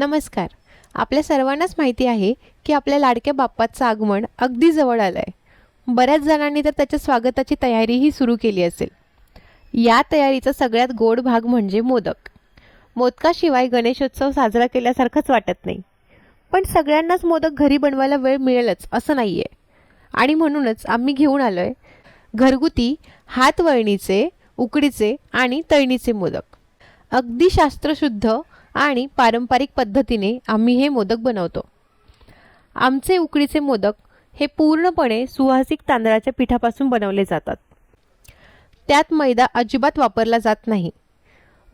नमस्कार. आपल्या सर्वांनाच माहिती आहे की आपल्या लाडक्या बाप्पाचं आगमन अगदी जवळ आलं आहे बऱ्याच जणांनी तर त्याच्या स्वागताची तयारीही सुरू केली असेल. या तयारीचा सगळ्यात गोड भाग म्हणजे मोदक. मोदकाशिवाय गणेशोत्सव साजरा केल्यासारखंच वाटत नाही. पण सगळ्यांनाच मोदक घरी बनवायला वेळ मिळेलच असं नाही आहे आणि म्हणूनच आम्ही घेऊन आलो आहे घरगुती हातवळणीचे उकडीचे आणि तळणीचे मोदक. अगदी शास्त्रशुद्ध आणि पारंपरिक पद्धतीने आम्ही हे मोदक बनवतो. आमचे उकडीचे मोदक हे पूर्णपणे सुवासिक तांदळाच्या पिठापासून बनवले जातात. त्यात मैदा अजिबात वापरला जात नाही.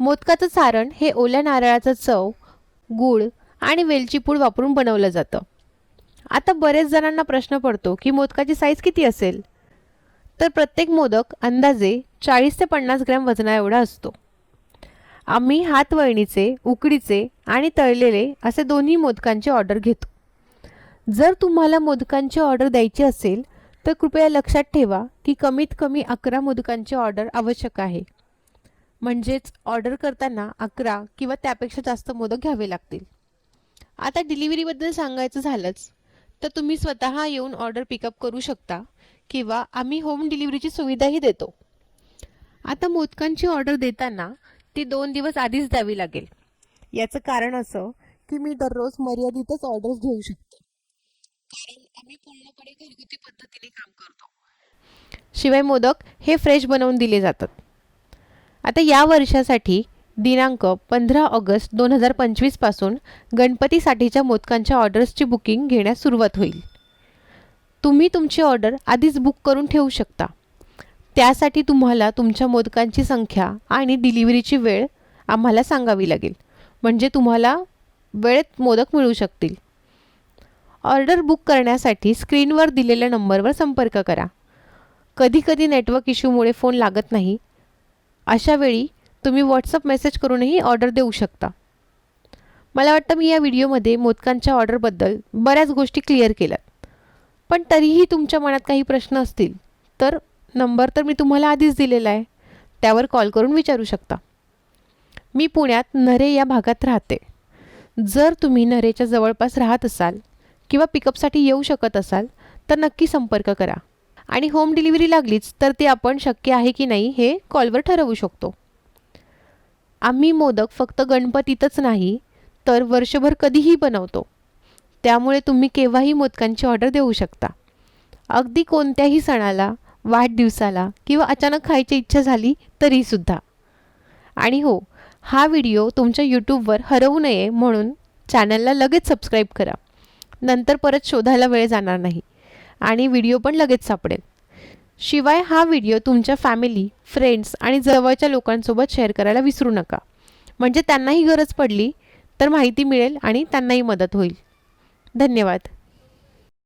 मोदकाचं सारण हे ओल्या नारळाचं चव गूळ आणि वेलची पूड वापरून बनवलं जातं. आता बरेच जणांना प्रश्न पडतो की मोदकाची साईज किती असेल? तर प्रत्येक मोदक अंदाजे चाळीस ते पन्नास ग्रॅम वजना एवढा असतो. आम्ही हातवळणीचे उकडीचे आणि तळलेले असे दोन्ही मोदकांची ऑर्डर घेतो. जर तुम्हाला मोदकांची ऑर्डर द्यायची असेल तर कृपया लक्षात ठेवा की कमीत कमी अकरा मोदकांची ऑर्डर आवश्यक आहे. म्हणजेच ऑर्डर करताना अकरा किंवा त्यापेक्षा जास्त मोदक घ्यावे लागतील. आता डिलिव्हरीबद्दल सांगायचं झालंच तर तुम्ही स्वतः येऊन ऑर्डर पिकअप करू शकता किंवा आम्ही होम डिलिव्हरीची सुविधाही देतो. आता मोदकांची ऑर्डर देताना ती दोन दिवस आधीच द्यावी लागेल. याचं कारण असं की मी दररोज मर्यादितच ऑर्डर्स घेऊ शकते. कारण आम्ही पूर्णपणे घरगुती पद्धतीने काम करतो. शिवाय मोदक हे फ्रेश बनवून दिले जातात. आता या वर्षासाठी दिनांक पंधरा ऑगस्ट दोन हजार पंचवीसपासून गणपतीसाठीच्या मोदकांच्या ऑर्डर्सची बुकिंग घेण्यास सुरुवात होईल. तुम्ही तुमची ऑर्डर आधीच बुक करून ठेवू शकता. त्यासाठी तुम्हाला तुमच्या मोदकांची संख्या आणि डिलिव्हरीची वेळ आम्हाला सांगावी लागेल. म्हणजे तुम्हाला वेळेत मोदक मिळू शकतील. ऑर्डर बुक करण्यासाठी स्क्रीनवर दिलेल्या नंबरवर संपर्क करा. कधीकधी नेटवर्क इश्यूमुळे फोन लागत नाही. अशावेळी तुम्ही व्हॉट्सअप मेसेज करूनही ऑर्डर देऊ शकता. मला वाटतं मी या व्हिडिओमध्ये मोदकांच्या ऑर्डरबद्दल बऱ्याच गोष्टी क्लिअर केल्यात. पण तरीही तुमच्या मनात काही प्रश्न असतील तर नंबर तर मी तुम्हाला आधीच दिलेला आहे. त्यावर कॉल करून विचारू शकता. मी पुण्यात नरे या भागात राहते. जर तुम्ही नरेच्या जवळपास राहत असाल किंवा पिकअपसाठी येऊ शकत असाल तर नक्की संपर्क करा. आणि होम डिलिव्हरी लागलीच तर ते आपण शक्य आहे की नाही हे कॉलवर ठरवू शकतो. आम्ही मोदक फक्त गणपतीतच नाही तर वर्षभर कधीही बनवतो. त्यामुळे तुम्ही केव्हाही मोदकांची ऑर्डर देऊ शकता. अगदी कोणत्याही सणाला वाढदिवसाला किंवा अचानक खायची इच्छा झाली तरीसुद्धा. आणि हो हा व्हिडिओ तुमच्या यूट्यूबवर हरवू नये म्हणून चॅनलला लगेच सबस्क्राईब करा. नंतर परत शोधायला वेळ जाणार नाही. आणि व्हिडिओ पण लगेच सापडेल. शिवाय हा व्हिडिओ तुमच्या फॅमिली फ्रेंड्स आणि जवळच्या लोकांसोबत शेअर करायला विसरू नका. म्हणजे त्यांनाही गरज पडली तर माहिती मिळेल आणि त्यांनाही मदत होईल. धन्यवाद.